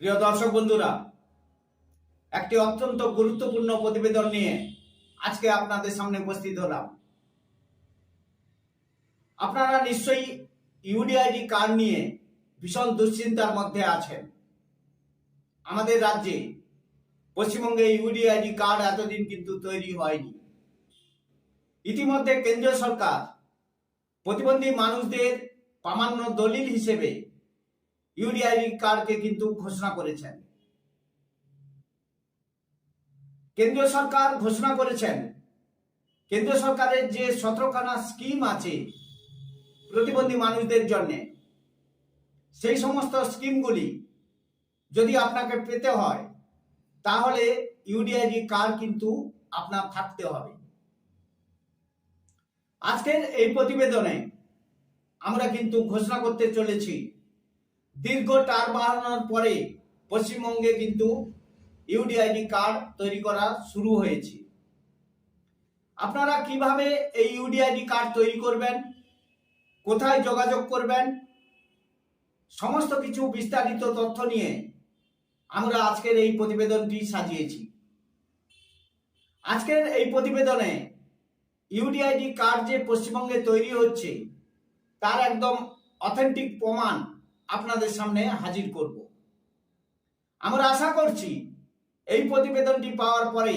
প্রিয় দর্শক বন্ধুরা, একটি অত্যন্ত গুরুত্বপূর্ণ প্রতিবেদন নিয়ে আজকে আপনাদের সামনে উপস্থিত হলাম। আপনারা নিশ্চয়ই ইউডিআইডি কার্ড নিয়ে ভীষণ দুশ্চিন্তার মধ্যে আছেন। আমাদের রাজ্যে পশ্চিমবঙ্গে ইউডিআইডি কার্ড এতদিন কিন্তু তৈরি হয়নি। ইতিমধ্যে কেন্দ্রীয় সরকার প্রতিবন্ধী মানুষদের প্রামাণ্য দলিল হিসেবে ইউডিআইডি কার্ডকে কিন্তু ঘোষণা করেছেন। কেন্দ্রীয় সরকার ঘোষণা করেছেন। কেন্দ্র সরকারের যে সতেরোখানা স্কিম আছে প্রতিবন্ধী মানুষদের জন্য, সেই সমস্ত স্কিমগুলি যদি আপনাকে পেতে হয়, তাহলে ইউডিআইডি কার্ড কিন্তু আপনার থাকতে হবে। আজকের এই প্রতিবেদনে আমরা কিন্তু ঘোষণা করতে চলেছি দীর্ঘ টার বাড়ানোর পরে পশ্চিমবঙ্গে কিন্তু ইউডিআইডি কার্ড তৈরি করা শুরু হয়েছে। আপনারা কীভাবে এই ইউডিআইডি কার্ড তৈরি করবেন? কোথায় যোগাযোগ করবেন? সমস্ত কিছু বিস্তারিত তথ্য নিয়ে আমরা আজকের এই প্রতিবেদনটি সাজিয়েছি। আজকের এই প্রতিবেদনে ইউডিআইডি কার্ড যে পশ্চিমবঙ্গে তৈরি হচ্ছে, তার একদম অথেন্টিক প্রমাণ আপনাদের সামনে হাজির করব। আমরা আশা করছি এই প্রতিবেদনটি পাওয়ার পরে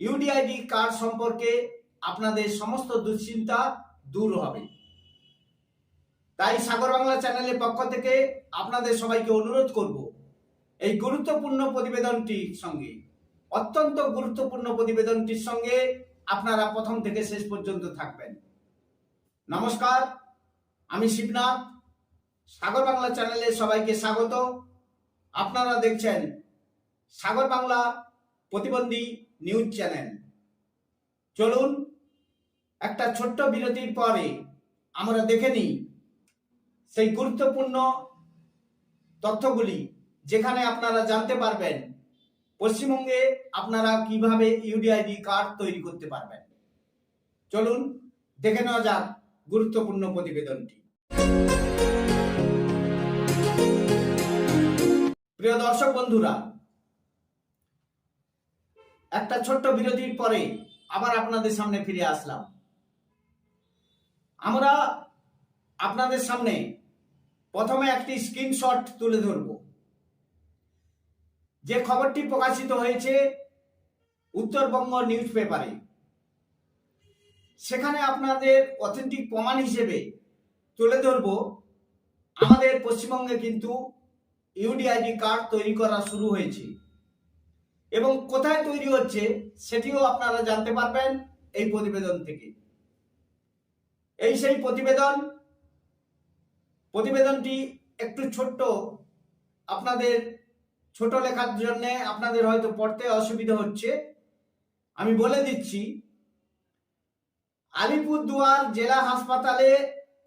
ইউডিআইডি কার্ড সম্পর্কে আপনাদের সমস্ত দুশ্চিন্তা দূর হবে। তাই সাগর বাংলা চ্যানেলের পক্ষ থেকে আপনাদের সবাইকে অনুরোধ করব এই গুরুত্বপূর্ণ প্রতিবেদনটির সঙ্গে, অত্যন্ত গুরুত্বপূর্ণ প্রতিবেদনটির সঙ্গে আপনারা প্রথম থেকে শেষ পর্যন্ত থাকবেন। নমস্কার, আমি শিবনাথ। সাগর বাংলা চ্যানেলে সবাইকে স্বাগত। আপনারা দেখছেন সাগর বাংলা প্রতিবন্ধী নিউজ চ্যানেল। চলুন, একটা ছোট্ট বিরতির পরে আমরা দেখে নিই সেই গুরুত্বপূর্ণ তথ্যগুলি, যেখানে আপনারা জানতে পারবেন পশ্চিমবঙ্গে আপনারা কীভাবে ইউডিআইডি কার্ড তৈরি করতে পারবেন। চলুন, দেখে নেওয়া যাক গুরুত্বপূর্ণ প্রতিবেদনটি। প্রিয় দর্শক বন্ধুরা, একটা ছোট্ট বিরতির পরে আবার আপনাদের সামনে ফিরে আসলাম। আমরা আপনাদের সামনে প্রথমে একটি স্ক্রিনশট তুলে ধরব। যে খবরটি প্রকাশিত হয়েছে উত্তরবঙ্গ নিউজ পেপারে সেখানে আপনাদের অথেন্টিক প্রমাণ হিসেবে তুলে ধরব। আমাদের পশ্চিমবঙ্গে কিন্তু ইউডিআইডি কার্ড তৈরি করা শুরু হয়েছে। এবং কোথায় তৈরি হচ্ছে সেটিও আপনারা জানতে পারবেন এই প্রতিবেদন থেকে। এই সেই প্রতিবেদন, প্রতিবেদনটি একটু ছোট্ট, আপনাদের ছোট লেখার জন্য আপনাদের হয়তো পড়তে অসুবিধা হচ্ছে। আমি বলে দিচ্ছি, আলিপুরদুয়ার জেলা হাসপাতালে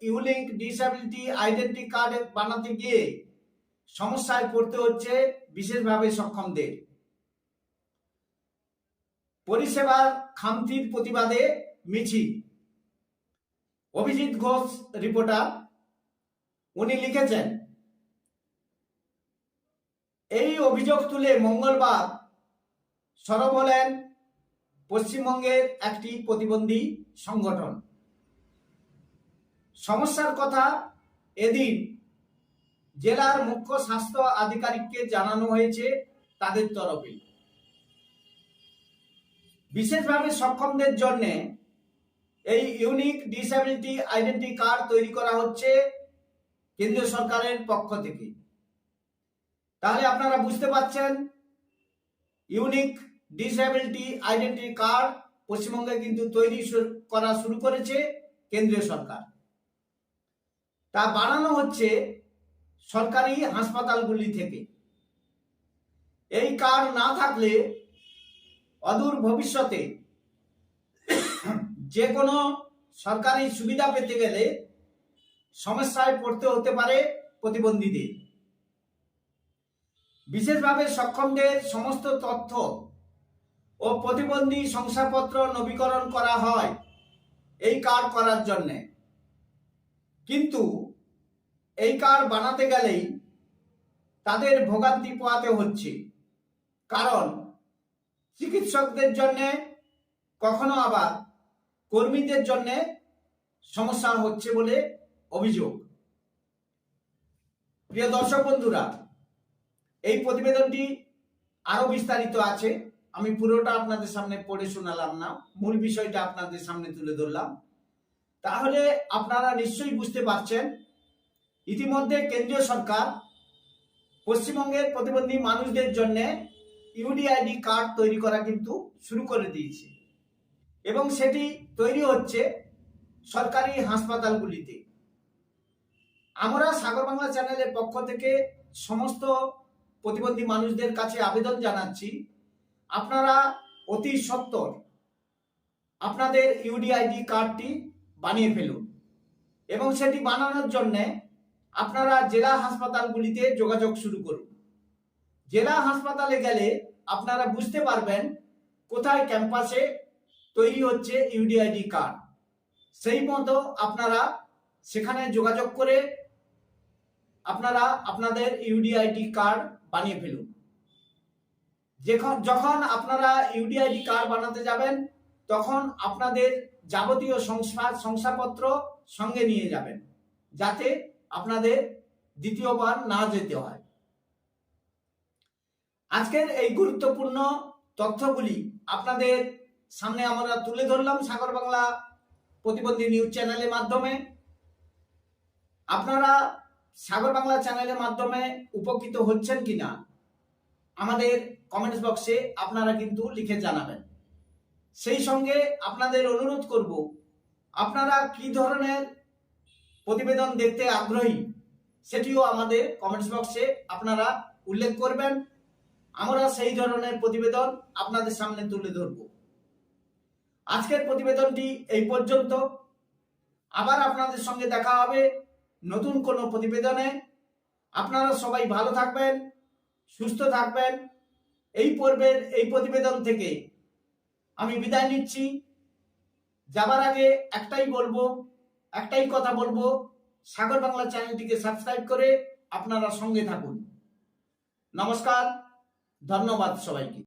ইউলিঙ্ক ডিসএবিলিটি আইডেন্টি কার্ড বানাতে গিয়ে সমস্যায় পড়তে হচ্ছে, বিশেষভাবে সক্ষমদের। পরিষেবার খামতির প্রতিবাদে মিছিল। অভিজিৎ ঘোষ, রিপোর্টার, উনি লিখেছেন, এই অভিযোগ তুলে মঙ্গলবার সরব হলেন পশ্চিমবঙ্গের একটি প্রতিবন্ধী সংগঠন। সমস্যার কথা এদিন জেলার মুখ্য স্বাস্থ্য আধিকারিককে জানানো হয়েছে তাদের তরফে। বিশেষভাবে সক্ষমদের জন্য এই ইউনিক ডিসএবিলিটি আইডেন্টি কার্ড তৈরি করা হচ্ছে কেন্দ্রীয় সরকারের পক্ষ থেকে। তাহলে আপনারা বুঝতে পারছেন, ইউনিক ডিসএবিলিটি আইডেন্টি কার্ড পশ্চিমবঙ্গে কিন্তু তৈরি করা শুরু করেছে কেন্দ্রীয় সরকার। তা বানানো হচ্ছে সরকারি হাসপাতালগুলি থেকে। এই কার্ড না থাকলে অদূর ভবিষ্যতে যে কোনো সরকারি সুবিধা পেতে গেলে সমস্যায় পড়তে হতে পারে প্রতিবন্ধীদের। বিশেষভাবে সক্ষমদের সমস্ত তথ্য ও প্রতিবন্ধী শংসাপত্র নবীকরণ করা হয় এই কার্ড করার জন্যে। কিন্তু এই কার্ড বানাতে গেলেই তাদের ভোগান্তি পোয়াতে হচ্ছে। কারণ চিকিৎসকদের জন্য, কখনো আবার কর্মীদের জন্য সমস্যা হচ্ছে বলে অভিযোগ। প্রিয় দর্শক বন্ধুরা, এই প্রতিবেদনটি আরও বিস্তারিত আছে। আমি পুরোটা আপনাদের সামনে পড়ে শোনালাম না, মূল বিষয়টা আপনাদের সামনে তুলে ধরলাম। তাহলে আপনারা নিশ্চয়ই বুঝতে পারছেন ইতিমধ্যে কেন্দ্রীয় সরকার পশ্চিমবঙ্গের প্রতিবন্ধী মানুষদের জন্য ইউডিআইডি কার্ড তৈরি করা কিন্তু শুরু করে দিয়েছে। এবং সেটি তৈরি হচ্ছে সরকারি হাসপাতালগুলিতে। আমরা সাগর বাংলা চ্যানেলের পক্ষ থেকে সমস্ত প্রতিবন্ধী মানুষদের কাছে আবেদন জানাচ্ছি, আপনারা অতি সত্বর আপনাদের ইউডিআইডি কার্ডটি বানিয়ে ফেলুন। এবং সেটি বানানোর জন্যে আপনারা জেলা হাসপাতালগুলিতে যোগাযোগ শুরু করুন। জেলা হাসপাতালে গেলে আপনারা বুঝতে পারবেন কোথায় ক্যাম্পাসে তৈরি হচ্ছে ইউডিআইডি কার্ড। সেই মতো আপনারা সেখানে যোগাযোগ করে আপনারা আপনাদের ইউডিআইডি কার্ড বানিয়ে ফেলুন। যখন আপনারা ইউডিআইডি কার্ড বানাতে যাবেন, তখন আপনাদের যাবতীয় সংস্থা শংসাপত্র সঙ্গে নিয়ে যাবেন। যাতে আপনাদের দ্বিতীয়বার না যেতে হয়। আজকের এই গুরুত্বপূর্ণ তথ্যগুলি আপনাদের সামনে আমরা তুলে ধরলাম সাগর বাংলা প্রতিবন্ধী নিউজ চ্যানেলের মাধ্যমে। আপনারা সাগর বাংলা চ্যানেলের মাধ্যমে উপকৃত হচ্ছেন কিনা, আমাদের কমেন্টস বক্সে আপনারা কিন্তু লিখে জানাবেন। সেই সঙ্গে আপনাদের অনুরোধ করব, আপনারা কি ধরনের প্রতিবেদন দেখতে আগ্রহী, সেটিও আমাদের কমেন্টস বক্সে আপনারা উল্লেখ করবেন। আমরা সেই ধরনের প্রতিবেদন আপনাদের সামনে তুলে ধরব। আজকের প্রতিবেদনটি এই পর্যন্ত। আবার আপনাদের সঙ্গে দেখা হবে নতুন কোনো প্রতিবেদনে। আপনারা সবাই ভালো থাকবেন, সুস্থ থাকবেন। এই পর্বের এই প্রতিবেদন থেকে আমি বিদায় নিচ্ছি। যাবার আগে একটাই বলব একটাই কথা বলব সাগর বাংলা চ্যানেলটিকে সাবস্ক্রাইব করে আপনারা সঙ্গে থাকুন। নমস্কার ধন্যবাদ সবাইকে।